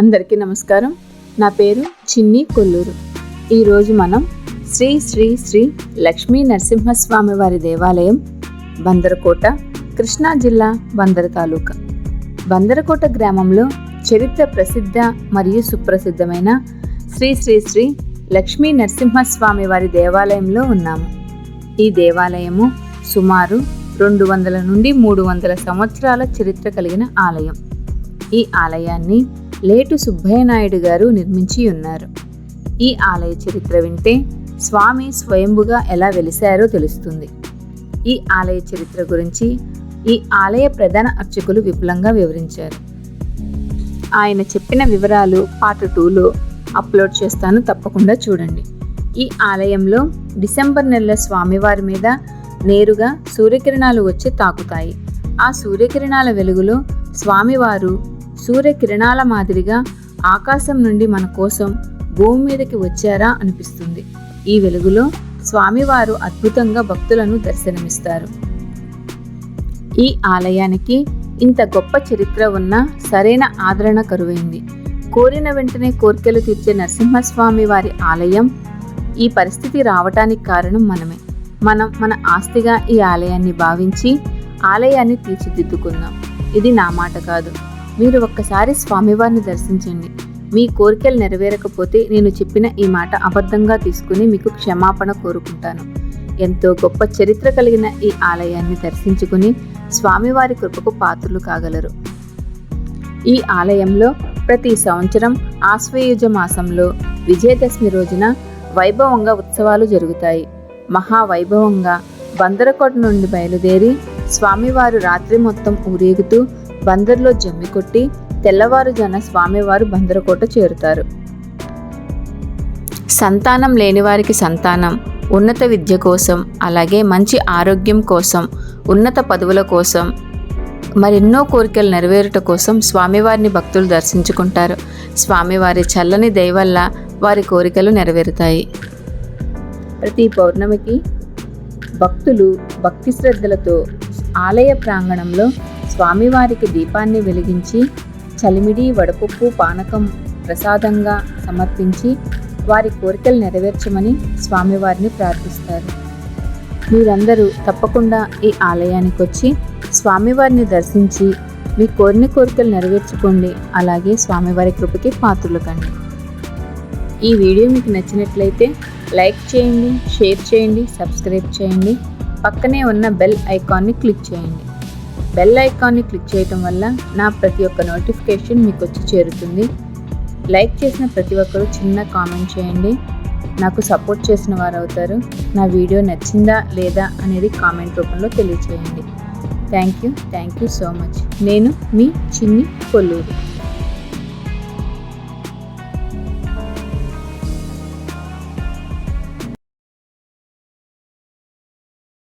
అందరికీ నమస్కారం. నా పేరు చిన్ని కొల్లూరు. ఈరోజు మనం శ్రీ శ్రీ శ్రీ లక్ష్మీ నరసింహస్వామి వారి దేవాలయం బందరకోట కృష్ణా జిల్లా బందర తాలూకా. బందరకోట గ్రామంలో చరిత్ర ప్రసిద్ధ మరియు సుప్రసిద్ధమైన శ్రీ శ్రీ శ్రీ లక్ష్మీ నరసింహస్వామి వారి దేవాలయంలో ఉన్నాము. ఈ దేవాలయము సుమారు రెండు వందల నుండి మూడు వందల సంవత్సరాల చరిత్ర కలిగిన ఆలయం. ఈ ఆలయాన్ని లేటు సుబ్బయ్య నాయుడు గారు నిర్మించి ఉన్నారు. ఈ ఆలయ చరిత్ర వింటే స్వామి స్వయంభుగా ఎలా వెలిశారో తెలుస్తుంది. ఈ ఆలయ చరిత్ర గురించి ఈ ఆలయ ప్రధాన అర్చకులు విపులంగా వివరించారు. ఆయన చెప్పిన వివరాలు పార్ట్ టూలో అప్లోడ్ చేస్తాను తప్పకుండా చూడండి. ఈ ఆలయంలో డిసెంబర్ నెలలో స్వామివారి మీద నేరుగా సూర్యకిరణాలు వచ్చి తాకుతాయి. ఆ సూర్యకిరణాల వెలుగులో స్వామివారు సూర్యకిరణాల మాదిరిగా ఆకాశం నుండి మన కోసం భూమి మీదకి వచ్చారా అనిపిస్తుంది. ఈ వెలుగులో స్వామివారు అద్భుతంగా భక్తులను దర్శనమిస్తారు. ఈ ఆలయానికి ఇంత గొప్ప చరిత్ర ఉన్న సరైన ఆదరణ కరువైంది. కోరిన వెంటనే కోరికలు తీర్చే నరసింహస్వామి వారి ఆలయం ఈ పరిస్థితి రావటానికి కారణం మనమే. మనం మన ఆస్తిగా ఈ ఆలయాన్ని భావించి ఆలయాన్ని తీర్చిదిద్దుకుందాం ఇది నా మాట కాదు. మీరు ఒక్కసారి స్వామివారిని దర్శించండి. మీ కోరికలు నెరవేరకపోతే నేను చెప్పిన ఈ మాట అబద్ధంగా తీసుకుని మీకు క్షమాపణ కోరుకుంటాను. ఎంతో గొప్ప చరిత్ర కలిగిన ఈ ఆలయాన్ని దర్శించుకుని స్వామివారి కృపకు పాత్రలు కాగలరు. ఈ ఆలయంలో ప్రతి సంవత్సరం ఆశ్వయుజ మాసంలో విజయదశమి రోజున వైభవంగా ఉత్సవాలు జరుగుతాయి. మహావైభవంగా బందరకోట నుండి బయలుదేరి స్వామివారు రాత్రి మొత్తం ఊరేగుతూ బందర్లో జమ్మి కొట్టి తెల్లవారుజాన స్వామివారు బందరకోట చేరుతారు. సంతానం లేని వారికి సంతానం ఉన్నత విద్య కోసం అలాగే మంచి ఆరోగ్యం కోసం ఉన్నత పదవుల కోసం మరెన్నో కోరికలు నెరవేరుట కోసం స్వామివారిని భక్తులు దర్శించుకుంటారు. స్వామివారి చల్లని దయవల్ల వారి కోరికలు నెరవేరుతాయి. ప్రతి పౌర్ణమికి భక్తులు భక్తి శ్రద్ధలతో ఆలయ ప్రాంగణంలో స్వామివారికి దీపాన్ని వెలిగించి చలిమిడి వడపప్పు పానకం ప్రసాదంగా సమర్పించి వారి కోరికలు నెరవేర్చమని స్వామివారిని ప్రార్థిస్తారు. మీరందరూ తప్పకుండా ఈ ఆలయానికి వచ్చి స్వామివారిని దర్శించి మీ కోరిన కోరికలు నెరవేర్చుకోండి. అలాగే స్వామివారి కృపకి పాత్రలు కండి. ఈ వీడియో మీకు నచ్చినట్లయితే లైక్ చేయండి షేర్ చేయండి సబ్స్క్రైబ్ చేయండి. పక్కనే ఉన్న బెల్ ఐకాన్ని క్లిక్ చేయండి. బెల్ ఐకాన్ని క్లిక్ చేయటం వల్ల నా ప్రతి ఒక్క నోటిఫికేషన్ మీకు వచ్చి చేరుతుంది. లైక్ చేసిన ప్రతి ఒక్కరూ చిన్న కామెంట్ చేయండి. నాకు సపోర్ట్ చేసిన వారు అవుతారు. నా వీడియో నచ్చిందా లేదా అనేది కామెంట్ రూపంలో తెలియచేయండి. Thank you thank you so much నేను మీ చిన్ని కొల్లూరు.